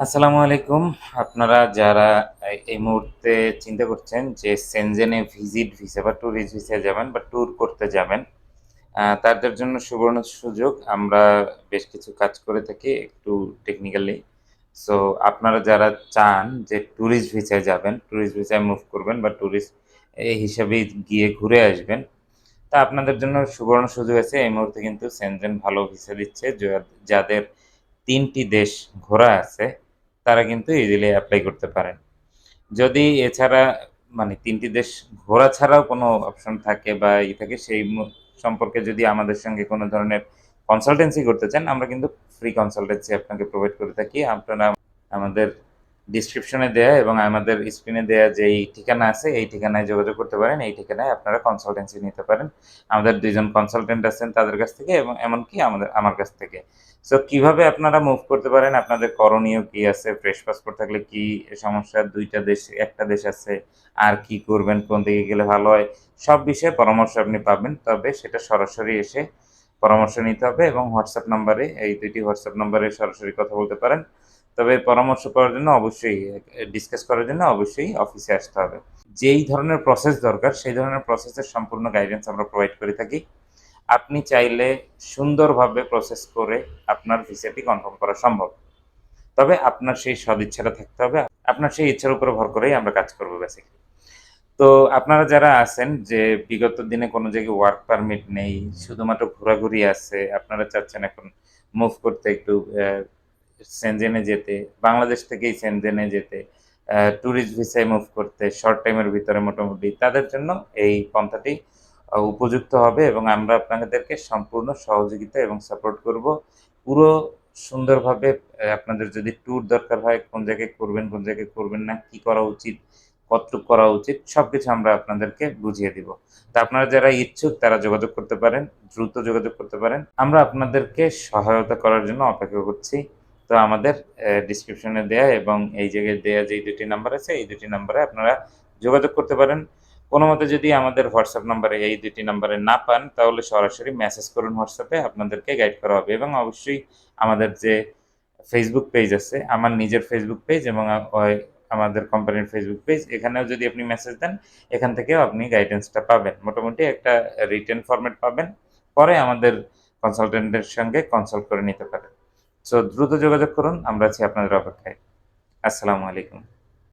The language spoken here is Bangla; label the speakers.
Speaker 1: আসসালামু আলাইকুম। আপনারা যারা এই- মুহূর্তে চিন্তা করছেন যে সেনজেনে ভিজিট ভিসা বা ট্যুরিস্ট ভিসা যাবেন বা ট্যুর করতে যাবেন তাদের জন্য সুবর্ণ সুযোগ। আমরা বেশ কিছু কাজ করে থাকি একটু টেকনিক্যালি সো আপনারা যারা চান যে ট্যুরিস্ট ভিসায় যাবেন ট্যুরিস্ট ভিসায় মুভ করবেন বা ট্যুরিস্ট এই হিসাবে গিয়ে ঘুরে আসবেন, তা আপনাদের জন্য সুবর্ণ সুযোগ আছে। এই মুহূর্তে কিন্তু সেনজেন ভালো ভিসা দিচ্ছে। যাদের তিনটি দেশ ঘোরা আছে তারা কিন্তু ইজিলি অ্যাপ্লাই করতে পারেন যদি এছাড়া মানে তিনটি দেশ ঘোরা ছাড়াও কোনো অপশন থাকে বা ই থাকে, সেই সম্পর্কে যদি আমাদের সঙ্গে কোনো ধরনের কনসালটেন্সি করতে চান, আমরা কিন্তু ফ্রি কনসালটেন্সি আপনাকে প্রোভাইড করে থাকি। আপনারা আমাদের ডিসক্রিপশনে দেয়া এবং আমাদের স্ক্রিনে দেয়া যেই ঠিকানা আছে, এই ঠিকানায় যোগাযোগ করতে পারেন। এই ঠিকানায় আপনারা কনসালটেন্সি নিতে পারেন। আমাদের দুইজন কনসালটেন্ট আছেন তাদের কাছ থেকে এবং এমনকি আমাদের, আমার কাছ থেকে। সো কীভাবে আপনারা মুভ করতে পারেন? আপনাদের করণীয় কি আছে? ফ্রেশ পাসপোর্ট থাকলে কি সমস্যা? দুইটা দেশ, একটা দেশ আছে, আর কি করবেন? কোন দিকে গেলে ভালো হয়? সব বিষয়ে পরামর্শ আপনি পাবেন। তবে সেটা সরাসরি এসে পরামর্শ নিতে হবে এবং হোয়াটসঅ্যাপ নাম্বারে, এই দুইটি হোয়াটসঅ্যাপ নাম্বারে সরাসরি কথা বলতে পারেন। তবে পরামর্শ করার জন্য অবশ্যই, ডিসকাস করার জন্য অবশ্যই অফিসে আসতে হবে। যেই ধরনের প্রসেস দরকার, সেই ধরনের প্রসেসের সম্পূর্ণ গাইডেন্স আমরা প্রোভাইড করে থাকি। আপনি চাইলে সুন্দরভাবে প্রসেস করে আপনার ভিসাটি কনফার্ম করা সম্ভব। তবে আপনার সেই সদিচ্ছাটা থাকতে হবে। আপনার সেই ইচ্ছার উপরে ভর করেই আমরা কাজ করব বেসিক্যালি তো আপনারা যারা আছেন যে বিগত দিনে কোনো জায়গায় ওয়ার্ক পারমিট নেই, শুধুমাত্র ঘোরাঘুরি আছে, আপনারা চাচ্ছেন এখন মুভ করতে একটু সেনজেনে যেতে, বাংলাদেশ থেকেই সেনজেনে যেতে ট্যুরিস্ট ভিসায় মুভ করতে শর্ট টাইমের ভিতরে মোটামুটি, তাদের জন্য এই পন্থাটি উপযুক্ত হবে এবং আমরা আপনাদেরকে সম্পূর্ণ সহযোগিতা এবং সাপোর্ট করব। পুরো সুন্দরভাবে আপনাদের যদি ট্যুর দরকার হয়, কোন জায়গায় করবেন, কোন জায়গায় করবেন না, কি করা উচিত কতটুক করা উচিত, সবকিছু আমরা আপনাদেরকে বুঝিয়ে দিব। তা আপনারা যারা ইচ্ছুক, তারা যোগাযোগ করতে পারেন, দ্রুত যোগাযোগ করতে পারেন। আমরা আপনাদেরকে সহায়তা করার জন্য অপেক্ষা করছি। তো আমাদের ডিসক্রিপশনে দেয়া এবং এই জায়গায় দেয়া যে দুটি নাম্বার আছে, এই দুটি নাম্বারে আপনারা যোগাযোগ করতে পারেন। কোনো মতে যদি আমাদের হোয়াটসঅ্যাপ নাম্বারে এই দুটি নাম্বারে না পান, তাহলে সরাসরি মেসেজ করুন হোয়াটসঅ্যাপে আপনাদেরকে গাইড করা হবে এবং অবশ্যই আমাদের যে ফেসবুক পেজ আছে, আমার নিজের ফেসবুক পেজ এবং আমাদের কোম্পানির ফেসবুক পেজ এখানেও যদি আপনি মেসেজ দেন, এখান থেকেও আপনি গাইডেন্সটা পাবেন। মোটামুটি একটা রিটেন ফরম্যাট পাবেন, পরে আমাদের কনসালটেন্টের সঙ্গে কনসাল্ট করে নিতে পারেন। সো দ্রুত যোগাযোগ করুন, আমরা আছি আপনাদের অপেক্ষায়। আসসালামু আলাইকুম।